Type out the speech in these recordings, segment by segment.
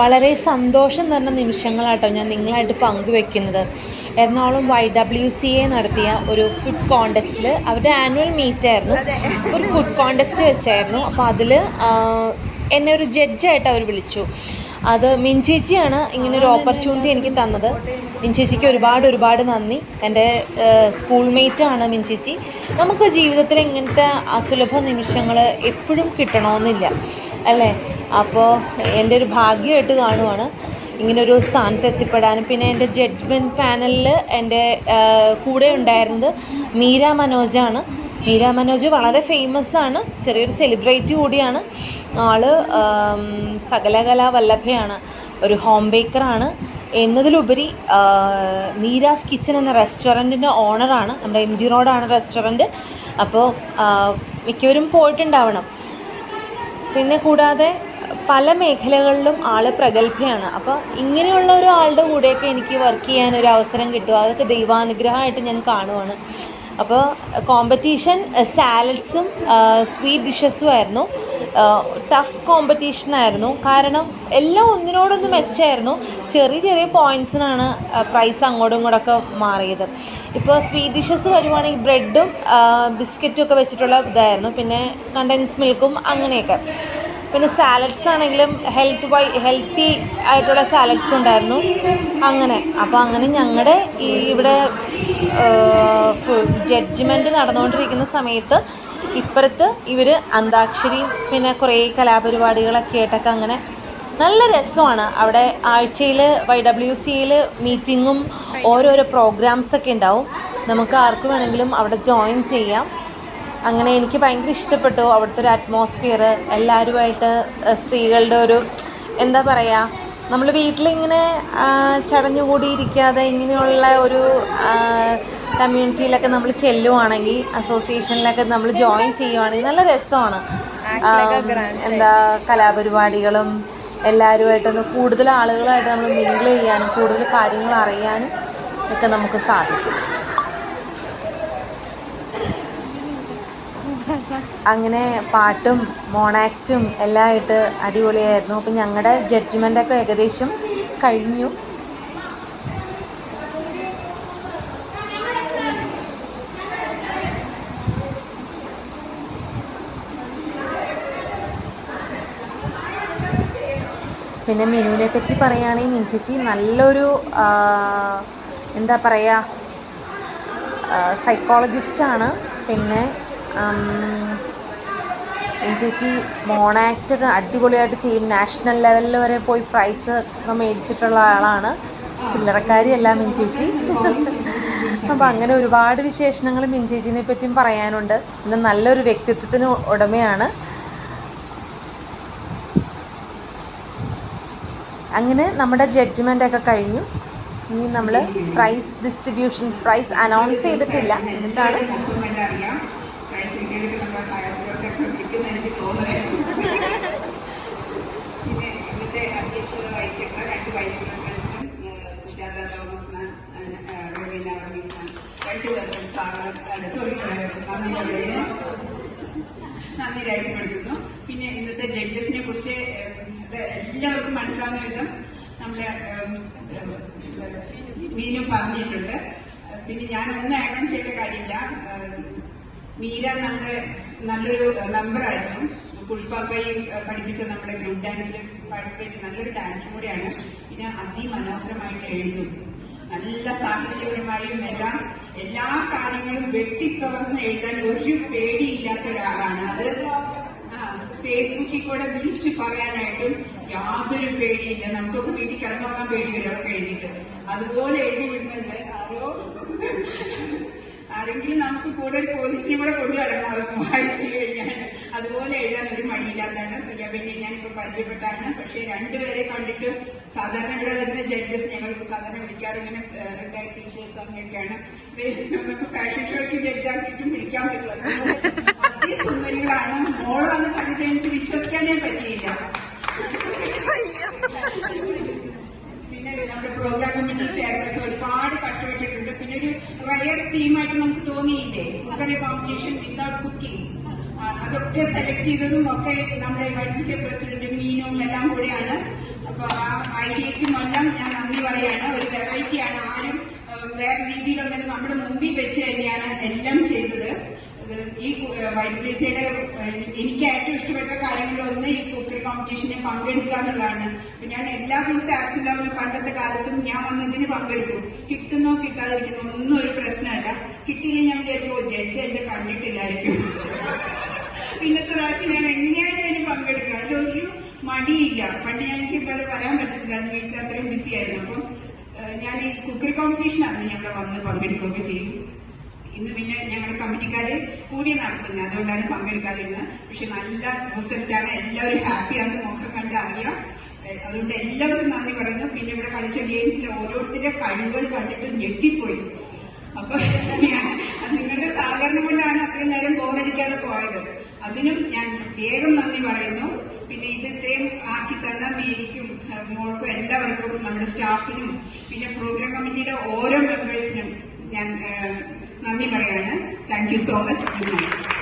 വളരെ സന്തോഷം തരുന്ന നിമിഷങ്ങളാട്ടോ ഞാൻ നിങ്ങളായിട്ട് പങ്കുവെക്കുന്നത്. Ernakulam Y W C A നടത്തിയ ഒരു ഫുഡ് കോണ്ടസ്റ്റിൽ അവരുടെ ആനുവൽ മീറ്റ് ആയിരുന്നു. ഒരു ഫുഡ് കോണ്ടസ്റ്റ് വെച്ചായിരുന്നു. അപ്പോൾ അതിൽ എന്നെ ഒരു ജഡ്ജായിട്ട് അവർ വിളിച്ചു. അത് മിൻചേച്ചിയാണ് ഇങ്ങനെ ഒരു ഓപ്പർച്യൂണിറ്റി എനിക്ക് തന്നത്. മിൻചേച്ചിക്ക് ഒരുപാട് ഒരുപാട് നന്ദി. എന്റെ സ്കൂൾ മേറ്റാണ് മിൻചേച്ചി നമുക്ക് ജീവിതത്തിൽ ഇങ്ങനത്തെ അസുലഭ നിമിഷങ്ങൾ എപ്പോഴും കിട്ടണമെന്നില്ല അല്ലേ? അപ്പോൾ എന്റെ ഒരു ഭാഗ്യമായിട്ട് കാണുവാണ്. ഇങ്ങനൊരു സ്ഥാനത്ത് എത്തിപ്പെടാനും പിന്നെ എന്റെ ജഡ്ജ്മെന്റ് പാനലിൽ എന്റെ കൂടെ ഉണ്ടായിരുന്നത് മീര മനോജാണ് മീര മനോജ് വളരെ ഫേമസ് ആണ്. ചെറിയൊരു സെലിബ്രിറ്റി കൂടിയാണ്. ആൾ സകലകലാ വല്ലഭയാണ്. ഒരു ഹോം ബേക്കറാണ് എന്നതിലുപരി മീരാസ് കിച്ചൺ എന്ന റെസ്റ്റോറന്റിന്റെ ഓണറാണ് നമ്മുടെ എം ജി റോഡാണ് റെസ്റ്റോറന്റ് അപ്പോൾ മിക്കവരും പോയിട്ടുണ്ടാവണം. പിന്നെ കൂടാതെ പല മേഖലകളിലും ആൾ പ്രഗത്ഭയാണ്. അപ്പോൾ ഇങ്ങനെയുള്ള ഒരാളുടെ കൂടെയൊക്കെ എനിക്ക് വർക്ക് ചെയ്യാൻ ഒരു അവസരം കിട്ടുക അതൊക്കെ ദൈവാനുഗ്രഹമായിട്ട് ഞാൻ കാണുവാണ്. അപ്പോൾ കോമ്പറ്റീഷൻ സാലഡ്സും സ്വീറ്റ് ഡിഷസും ആയിരുന്നു. ടഫ് കോമ്പറ്റീഷൻ ആയിരുന്നു. കാരണം എല്ലാം ഒന്നിനോടൊന്ന് മെച്ചമായിരുന്നു ചെറിയ ചെറിയ പോയിൻസിനാണ് പ്രൈസ് അങ്ങോട്ടും ഇങ്ങോട്ടൊക്കെ മാറിയത്. ഇപ്പോൾ സ്വീറ്റ് ഡിഷസ് വരുവാണെങ്കിൽ ബ്രെഡും ബിസ്ക്കറ്റും ഒക്കെ വെച്ചിട്ടുള്ള ഇതായിരുന്നു. പിന്നെ കണ്ടൻസ് മിൽക്കും അങ്ങനെയൊക്കെ. പിന്നെ സാലഡ്സ് ആണെങ്കിലും ഹെൽത്ത് വൈ ഹെൽത്തി ആയിട്ടുള്ള സാലഡ്സ് ഉണ്ടായിരുന്നു. അങ്ങനെ. അപ്പോൾ അങ്ങനെ ഞങ്ങളുടെ ഈ ഇവിടെ ജഡ്ജ്മെന്റ് നടന്നുകൊണ്ടിരിക്കുന്ന സമയത്ത് ഇപ്പുറത്ത് ഇവർ അന്താക്ഷരിയും പിന്നെ കുറേ കലാപരിപാടികളൊക്കെ ആയിട്ടൊക്കെ അങ്ങനെ നല്ല രസമാണ്. അവിടെ ആഴ്ചയിൽ വൈ ഡബ്ല്യു സിയിൽ മീറ്റിങ്ങും ഓരോരോ പ്രോഗ്രാംസൊക്കെ ഉണ്ടാവും. നമുക്ക് ആർക്ക് വേണമെങ്കിലും അവിടെ ജോയിൻ ചെയ്യാം. അങ്ങനെ എനിക്ക് ഭയങ്കര ഇഷ്ടപ്പെട്ടു. അവിടുത്തെ ഒരു അറ്റ്മോസ്ഫിയർ എല്ലാവരുമായിട്ട് സ്ത്രീകളുടെ ഒരു എന്താ പറയുക നമ്മൾ വീട്ടിലിങ്ങനെ ചടഞ്ഞുകൂടി ഇരിക്കാതെ ഇങ്ങനെയുള്ള ഒരു കമ്മ്യൂണിറ്റിയിലൊക്കെ നമ്മൾ ചെല്ലുവാണെങ്കിൽ അസോസിയേഷനിലൊക്കെ നമ്മൾ ജോയിൻ ചെയ്യുവാണെങ്കിൽ നല്ല രസമാണ്. എന്താ കലാപരിപാടികളും എല്ലാവരുമായിട്ടൊന്ന് കൂടുതൽ ആളുകളായിട്ട് നമ്മൾ മിങ്കിൾ ചെയ്യാനും കൂടുതൽ കാര്യങ്ങൾ അറിയാനും ഒക്കെ നമുക്ക് സാധിക്കും. അങ്ങനെ പാട്ടും മോണാക്റ്റും എല്ലാം ആയിട്ട് അടിപൊളിയായിരുന്നു. അപ്പം ഞങ്ങളുടെ ജഡ്ജ്മെന്റൊക്കെ ഏകദേശം കഴിഞ്ഞു. പിന്നെ മെനുവിനെ പറ്റി പറയുകയാണെങ്കിൽ മിൻചേച്ചി നല്ലൊരു എന്താ പറയുക സൈക്കോളജിസ്റ്റാണ് പിന്നെ ചേച്ചി മോണാക്റ്റ് ഒക്കെ അടിപൊളിയായിട്ട് ചെയ്യും. നാഷണൽ ലെവലിൽ വരെ പോയി പ്രൈസ് ഒക്കെ മേടിച്ചിട്ടുള്ള ആളാണ്. ചില്ലറക്കാരിയല്ല മിൻചേച്ചി അപ്പം അങ്ങനെ ഒരുപാട് വിശേഷണങ്ങൾ മിൻചേച്ചിനെ പറ്റിയും പറയാനുണ്ട്. പിന്നെ നല്ലൊരു വ്യക്തിത്വത്തിന് ഉടമയാണ്. അങ്ങനെ നമ്മുടെ ജഡ്ജ്മെന്റ് ഒക്കെ കഴിഞ്ഞു. ഇനി നമ്മൾ പ്രൈസ് ഡിസ്ട്രിബ്യൂഷൻ പ്രൈസ് അനൗൺസ് ചെയ്തിട്ടില്ല. എന്നിട്ടാണ് നന്ദി രേഖപ്പെടുത്തുന്നു പിന്നെ ഇന്നത്തെ ജഡ്ജസിനെ കുറിച്ച് എല്ലാവർക്കും മനസ്സിലാവുന്ന വിധം നമ്മളെ മീനു പറഞ്ഞിട്ടുണ്ട്. പിന്നെ ഞാൻ ഒന്നും ആഡ് ചെയ്ത കാര്യമില്ല. മീര നമ്മുടെ നല്ലൊരു മെമ്പറായിരുന്നു പുഷ്പപ്പയും പഠിപ്പിച്ച നമ്മുടെ ഗ്രൂപ്പ് ഡാൻസിൽ പാർട്ടിസിപ്പേറ്റ് നല്ലൊരു ഡാൻസ് കൂടിയാണ്. പിന്നെ അതിമനോഹരമായിട്ട് എഴുതും. നല്ല സാഹിത്യപരമായും എല്ലാം എല്ലാ കാര്യങ്ങളും വെട്ടിത്തുറന്ന് എഴുതാൻ ഒരു പേടിയില്ലാത്ത ഒരാളാണ്. അത് ഫേസ്ബുക്കിൽ കൂടെ വിളിച്ച് പറയാനായിട്ടും യാതൊരു പേടിയില്ല. നമുക്കൊക്കെ വീട്ടിൽ കിടന്നുറങ്ങാൻ പേടി വരും അതൊക്കെ എഴുതിയിട്ട്. അതുപോലെ എഴുതി വിടുന്നുണ്ട്. ആരോ? ആരെങ്കിലും നമുക്ക് കൂടെ ഒരു പോലീസിനെ കൂടെ കൊണ്ടു കിടക്കണം അതൊക്കെ വായിച്ചു കഴിഞ്ഞാൽ അതുപോലെ എഴുതാൻ ഒരു മടിയില്ലാത്തതാണ്. പിന്നെ ഞാനിപ്പോ പരിചയപ്പെട്ടാണ്. പക്ഷെ രണ്ടുപേരെ കണ്ടിട്ട് സാധാരണ ഇവിടെ വരുന്ന ജഡ്ജസ് ഞങ്ങൾ സാധാരണ വിളിക്കാറ് ഇങ്ങനെ റിട്ടയർഡ് ടീച്ചേഴ്സ് അങ്ങനെയൊക്കെയാണ്. നമുക്ക് ഫാഷൻ ഷോയ്ക്ക് ജഡ്ജാക്കിയിട്ടും വിളിക്കാൻ പറ്റുള്ളൂ അതിസുന്ദരികളാണ് മോളാന്ന് കണ്ടിട്ട് എനിക്ക് വിശ്വസിക്കാനേ പറ്റിയില്ല. പിന്നെ നമ്മുടെ പ്രോഗ്രാം കമ്മിറ്റി ചെയർപേഴ്സൺ ഒരുപാട് കട്ടുപെട്ടിട്ടുണ്ട് പിന്നെ ഒരു റയർ തീമായിട്ട് നമുക്ക് തോന്നിയില്ലേ? കുക്കറി കോമ്പറ്റീഷൻ വിത്തൗട്ട് കുക്കിംഗ് അതൊക്കെ സെലക്ട് ചെയ്തതും ഒക്കെ നമ്മുടെ വൈസ് പ്രസിഡന്റ് മീനും എല്ലാം കൂടെയാണ്. അപ്പൊ ആ ഐഡിയക്കും എല്ലാം ഞാൻ നന്ദി പറയാണ്. ഒരു വെറൈറ്റിയാണ് ആരും വേറെ രീതിയിലൊന്നും നമ്മുടെ മുമ്പിൽ വെച്ച് തന്നെയാണ് എല്ലാം ചെയ്തത്. ഈ വൈറ്റ് എനിക്ക് ഏറ്റവും ഇഷ്ടപ്പെട്ട കാര്യങ്ങളൊന്ന് ഈ കുക്കറി കോമ്പറ്റീഷനിൽ പങ്കെടുക്കുക എന്നുള്ളതാണ്. ഞാൻ എല്ലാ ദിവസവും ആക്സിലാവുന്ന പണ്ടത്തെ കാലത്തും ഞാൻ വന്നതിന് പങ്കെടുക്കും. കിട്ടുന്നോ കിട്ടാതിരിക്കുന്നോ ഒന്നും ഒരു പ്രശ്നമല്ല. കിട്ടിയില്ല ഞാൻ വിചാരിക്കും ജഡ്ജ് എന്നെ കണ്ടിട്ടില്ലായിരിക്കും. ഇന്നത്തെ പ്രാവശ്യം ഞാൻ എങ്ങനെയായിട്ട് അതിന് പങ്കെടുക്കുക അതിലൊരു മടിയില്ല. പണ്ട് ഞാൻ എനിക്ക് ഇവിടെ വരാൻ പറ്റത്തില്ല വീട്ടിൽ അത്രയും ബിസി ആയിരുന്നു. അപ്പം ഞാൻ ഈ കുക്കറി കോമ്പറ്റീഷനാണ് ഞങ്ങൾ വന്ന് പങ്കെടുക്കുകയൊക്കെ ചെയ്യും. ഇന്ന് പിന്നെ ഞങ്ങളുടെ കമ്മിറ്റിക്കാര് കൂടി നടത്തുന്നത് അതുകൊണ്ടാണ് പങ്കെടുക്കാതിരുന്നത് പക്ഷെ നല്ല റിസൾട്ടാണ്. എല്ലാവരും ഹാപ്പിയാണ് മുഖം കണ്ട് അറിയാം. അതുകൊണ്ട് എല്ലാവർക്കും നന്ദി പറയുന്നു. പിന്നെ ഇവിടെ കളിച്ച ഗെയിംസിലെ ഓരോരുത്തരുടെ കഴിവുകൾ കണ്ടിട്ട് ഞെട്ടിപ്പോയി. അപ്പൊ നിങ്ങളുടെ സഹകരണം കൊണ്ടാണ് അത്രയും നേരം ബോറടിക്കാതെ പോയത്. അതിനും ഞാൻ പ്രത്യേകം നന്ദി പറയുന്നു. പിന്നെ ഇത് ഇത്രയും ആക്കി തന്ന മേരിക്കും മോൾക്കും എല്ലാവർക്കും നമ്മുടെ സ്റ്റാഫിനും പിന്നെ പ്രോഗ്രാം കമ്മിറ്റിയുടെ ഓരോ മെമ്പേഴ്സിനും ഞാൻ നന്ദി പറയാണ്. Thank you so much good night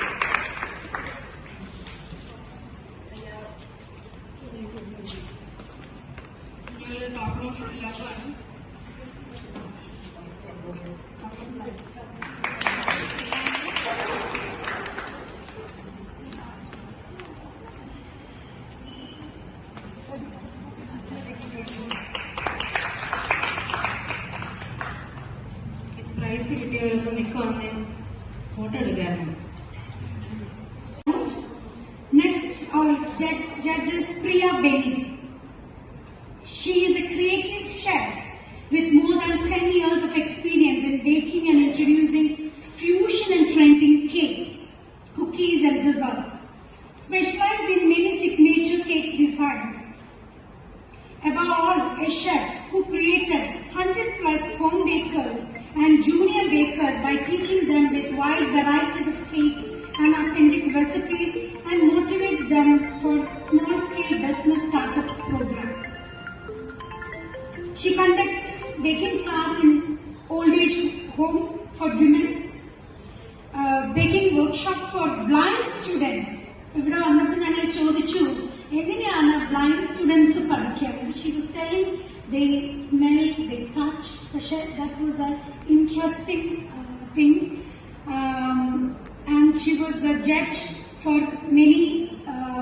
price കിട്ടിയവരൊന്ന് നിൽക്കുവാണെങ്കിൽ photo എടുക്കാറുണ്ട് Next, our judge, judge is Priya Beni. home for women, uh, baking workshop for blind students. ഇവിടെ വന്നപ്പോൾ ഞങ്ങൾ ചോദിച്ചു എങ്ങനെയാണ് ബ്ലൈൻഡ് സ്റ്റുഡൻസ് പഠിക്കുക she was telling they smell they touch പക്ഷെ that was a interesting thing and she was a judge for many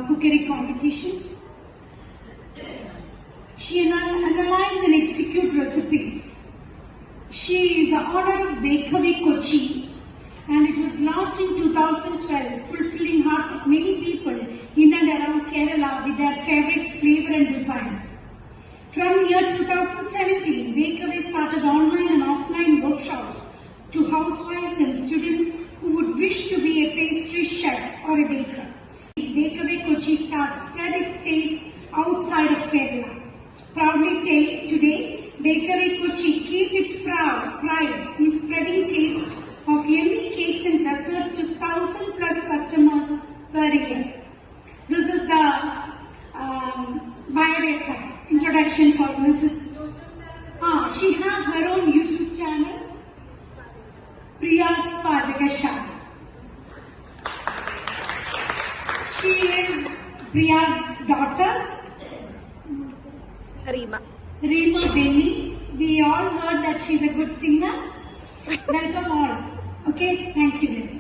cookery competitions She anal- analyzed and execute recipes. She is the owner of Bakery Kochi and it was launched in 2012, fulfilling hearts of many people in and around Kerala with their favorite flavor and designs. From year 2017, Bakery started online and offline workshops to housewives and students who would wish to be a pastry chef or a baker. Bakery Kochi starts spread its taste outside of Kerala. Proudly today, Bakery Kochi keep its proud pride in spreading taste of yummy cakes and desserts to thousand plus customers per year. This is the um, biodata introduction for Mrs. Ah, she has her own YouTube channel, Priya's Pajakasha. She is Priya's daughter, Reema Reema Benny. We all heard that she's a good singer. Welcome all. Okay, thank you very much.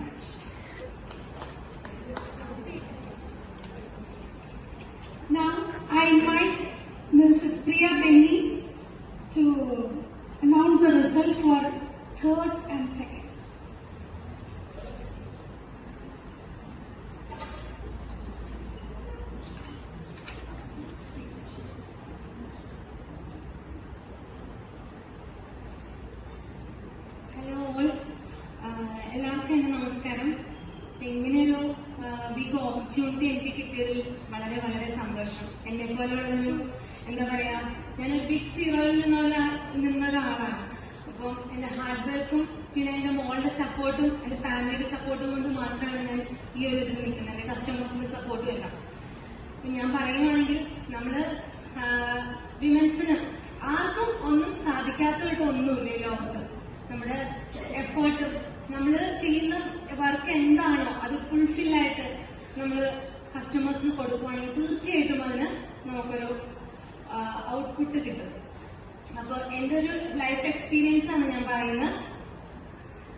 നമസ്കാരം. ഇങ്ങനെയൊരു big opportunity എനിക്ക് കിട്ടിയതിൽ വളരെ വളരെ സന്തോഷം. എന്നെ പോലെയുള്ളൊരു എന്താ പറയാ ഞാനൊരു ബിഗ് സീറോയിൽ നിന്നുള്ള നിന്നൊരാളാണ്. അപ്പം എന്റെ ഹാർഡ് വർക്കും പിന്നെ എന്റെ മോളുടെ സപ്പോർട്ടും എന്റെ ഫാമിലിയുടെ സപ്പോർട്ടും കൊണ്ട് മാത്രമാണ് ഞാൻ ഈ ഒരു ഇതിൽ നിൽക്കുന്നത്. എന്റെ കസ്റ്റമേഴ്സിന്റെ സപ്പോർട്ടും എല്ലാം. ഞാൻ പറയുകയാണെങ്കിൽ നമ്മൾ വിമൻസിന് ആർക്കും ഒന്നും സാധിക്കാത്തതായിട്ട് ഒന്നുമില്ല ലോകത്ത്. നമ്മുടെ എഫേർട്ടും നമ്മൾ ചെയ്യുന്ന വർക്ക് എന്താണോ അത് ഫുൾഫിൽ ആയിട്ട് നമ്മൾ കസ്റ്റമേഴ്സിന് കൊടുക്കുവാണെങ്കിൽ തീർച്ചയായിട്ടും അതിന് നമുക്കൊരു ഔട്ട്പുട്ട് കിട്ടും. അപ്പൊ എന്റെ ഒരു ലൈഫ് എക്സ്പീരിയൻസ് ആണ് ഞാൻ പറയുന്നത്.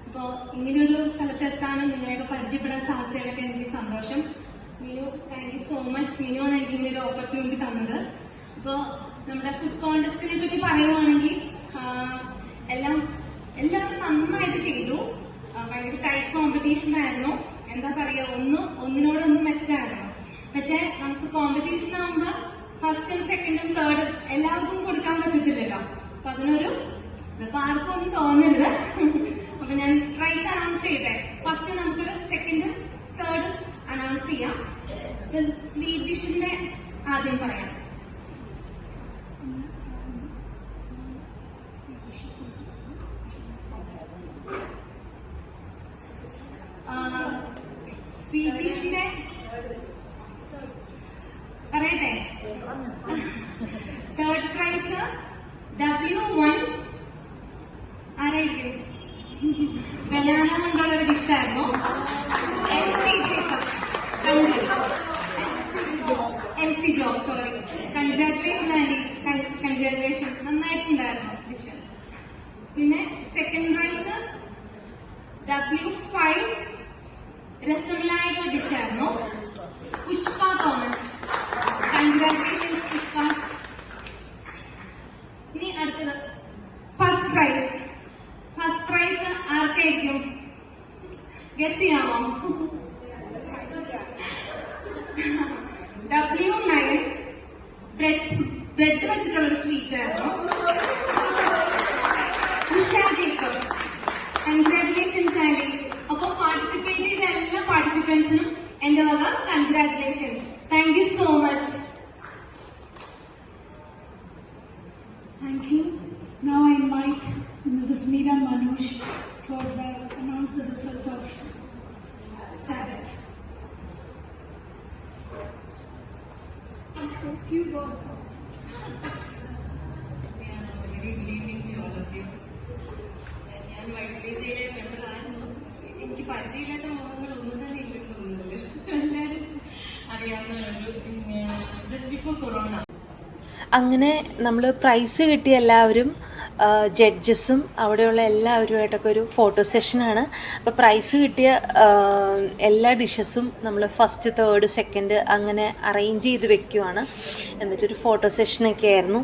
അപ്പോ ഇങ്ങനെയൊരു സ്ഥലത്ത് എത്താനും നിങ്ങളെയൊക്കെ പരിചയപ്പെടാൻ സാധിച്ചതിലൊക്കെ എനിക്ക് സന്തോഷം. Minu thank you so much Minu ആണ് എനിക്ക് ഇങ്ങനെ ഒരു ഓപ്പർച്യൂണിറ്റി തന്നത്. അപ്പോ നമ്മുടെ ഫുഡ് കോൺടെസ്റ്റിനെ പറ്റി പറയുവാണെങ്കിൽ എല്ലാം എല്ലാവരും നന്നായിട്ട് ചെയ്തു. ഭയങ്കര ടൈറ്റ് കോമ്പറ്റീഷൻ ആയിരുന്നു. എന്താ പറയാ ഒന്ന് ഒന്നിനോടൊന്ന് മെച്ചായിരുന്നു പക്ഷെ നമുക്ക് കോമ്പറ്റീഷൻ ആകുമ്പോ ഫസ്റ്റും സെക്കൻഡും തേർഡും എല്ലാവർക്കും കൊടുക്കാൻ പറ്റത്തില്ലല്ലോ. അപ്പൊ അതിനൊരു ഇതിപ്പോ ആർക്കും ഒന്നും തോന്നരുത്. അപ്പൊ ഞാൻ പ്രൈസ് അനൗൺസ് ചെയ്തേ ഫസ്റ്റ് നമുക്ക് സെക്കൻഡും തേർഡും അനൗൺസ് ചെയ്യാം. സ്വീറ്റ് ഡിഷിന്റെ ആദ്യം പറയാം. സ്വീറ്റ് ഡിഷിന്റെ പറയട്ടെ? തേർഡ് പ്രൈസ് ഡബ്ല്യു വൺ ആരായിരിക്കും? ബനാന കൊണ്ടുള്ള ഒരു ഡിഷായിരുന്നു L C L C job sorry congratulation Andy congratulation നന്നായിട്ടുണ്ടായിരുന്നു dish പിന്നെ second prize W five rasmalai ഡിഷായിരുന്നു എന്റെ വക congratulations thank you so much Thank you. Now I invite Mrs. Meera Manoj for the announce the result of Sabat. So few words. Very good evening to all of you ഞാൻ വൈദ്യുതിയിലെ member ആയിരുന്നു എനിക്ക് പരിചയമില്ലാത്ത മുഖങ്ങൾ അങ്ങനെ നമ്മൾ price കിട്ടിയ എല്ലാവരും ജഡ്ജസും അവിടെയുള്ള എല്ലാവരുമായിട്ടൊക്കെ ഒരു ഫോട്ടോ സെഷനാണ് അപ്പോൾ പ്രൈസ് കിട്ടിയ എല്ലാ ഡിഷസും നമ്മൾ ഫസ്റ്റ് തേർഡ് സെക്കൻഡ് അങ്ങനെ അറേഞ്ച് ചെയ്ത് വെക്കുവാണ്. എന്നിട്ടൊരു ഫോട്ടോ സെഷനൊക്കെ ആയിരുന്നു.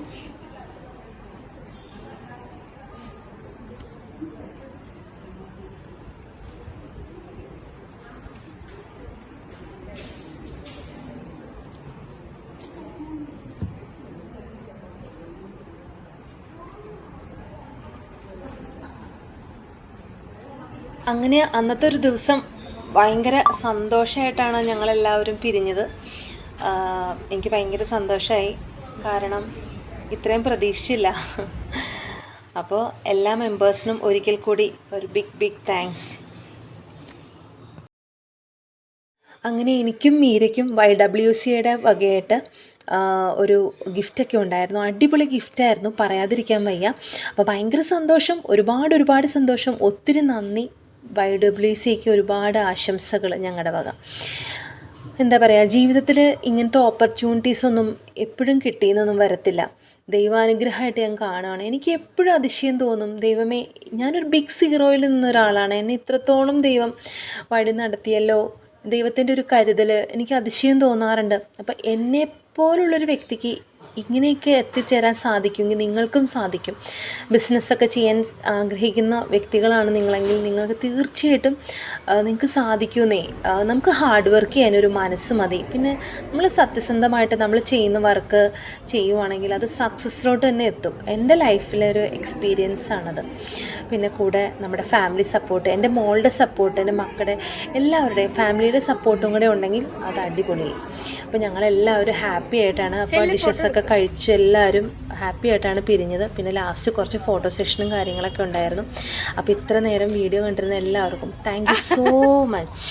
അങ്ങനെ അന്നത്തെ ഒരു ദിവസം ഭയങ്കര സന്തോഷമായിട്ടാണ് ഞങ്ങളെല്ലാവരും പിരിഞ്ഞത്. എനിക്ക് ഭയങ്കര സന്തോഷമായി. കാരണം ഇത്രയും പ്രതീക്ഷിച്ചില്ല അപ്പോൾ എല്ലാ മെമ്പേഴ്സിനും ഒരിക്കൽ കൂടി ഒരു ബിഗ് ബിഗ് താങ്ക്സ് അങ്ങനെ എനിക്കും മീരയ്ക്കും വൈ ഡബ്ല്യു സിയുടെ വകയായിട്ട് ഒരു ഗിഫ്റ്റൊക്കെ ഉണ്ടായിരുന്നു. അടിപൊളി ഗിഫ്റ്റായിരുന്നു പറയാതിരിക്കാൻ വയ്യ. അപ്പോൾ ഭയങ്കര സന്തോഷം. ഒരുപാട് ഒരുപാട് സന്തോഷം. ഒത്തിരി നന്ദി. വൈ ഡബ്ല്യു സിക്ക് ഒരുപാട് ആശംസകൾ ഞങ്ങളുടെ വക. എന്താ പറയുക ജീവിതത്തിൽ ഇങ്ങനത്തെ ഓപ്പർച്യൂണിറ്റീസ് ഒന്നും എപ്പോഴും കിട്ടിയെന്നൊന്നും വരത്തില്ല. ദൈവാനുഗ്രഹമായിട്ട് ഞാൻ കാണുകയാണ് എനിക്ക് എപ്പോഴും അതിശയം തോന്നും ദൈവമേ ഞാനൊരു ബിഗ് സീറോയിൽ നിന്നൊരാളാണ്. എന്നെ ഇത്രത്തോളം ദൈവം വഴി നടത്തിയല്ലോ. ദൈവത്തിന്റെ ഒരു കരുതൽ എനിക്ക് അതിശയം തോന്നാറുണ്ട്. അപ്പം എന്നെ പോലുള്ളൊരു വ്യക്തിക്ക് ഇങ്ങനെയൊക്കെ എത്തിച്ചേരാൻ സാധിക്കുമെങ്കിൽ നിങ്ങൾക്കും സാധിക്കും. ബിസിനസ്സൊക്കെ ചെയ്യാൻ ആഗ്രഹിക്കുന്ന വ്യക്തികളാണ് നിങ്ങളെങ്കിൽ നിങ്ങൾക്ക് തീർച്ചയായിട്ടും നിങ്ങൾക്ക് സാധിക്കുമെന്നേ. നമുക്ക് ഹാർഡ് വർക്ക് ചെയ്യാനൊരു മനസ്സ് മതി. പിന്നെ നമ്മൾ സത്യസന്ധമായിട്ട് നമ്മൾ ചെയ്യുന്ന വർക്ക് ചെയ്യുവാണെങ്കിൽ അത് സക്സസ്സിലോട്ട് തന്നെ എത്തും. എന്റെ ലൈഫിലെ ഒരു എക്സ്പീരിയൻസ് ആണത്. പിന്നെ കൂടെ നമ്മുടെ ഫാമിലി സപ്പോർട്ട് എന്റെ മോളുടെ സപ്പോർട്ട് എന്റെ മക്കളുടെ എല്ലാവരുടെയും ഫാമിലിയുടെ സപ്പോർട്ടും കൂടെ ഉണ്ടെങ്കിൽ അത് അടിപൊളി അപ്പോൾ ഞങ്ങളെല്ലാവരും ഹാപ്പി ആയിട്ടാണ് അപ്പോൾ ഡിഷസൊക്കെ കഴിച്ചു എല്ലാവരും ഹാപ്പി ആയിട്ടാണ് പിരിഞ്ഞത്. പിന്നെ ലാസ്റ്റ് കുറച്ച് ഫോട്ടോ സെഷനും കാര്യങ്ങളൊക്കെ ഉണ്ടായിരുന്നു. അപ്പോൾ ഇത്ര നേരം വീഡിയോ കണ്ടിരുന്ന എല്ലാവർക്കും താങ്ക് സോ മച്ച്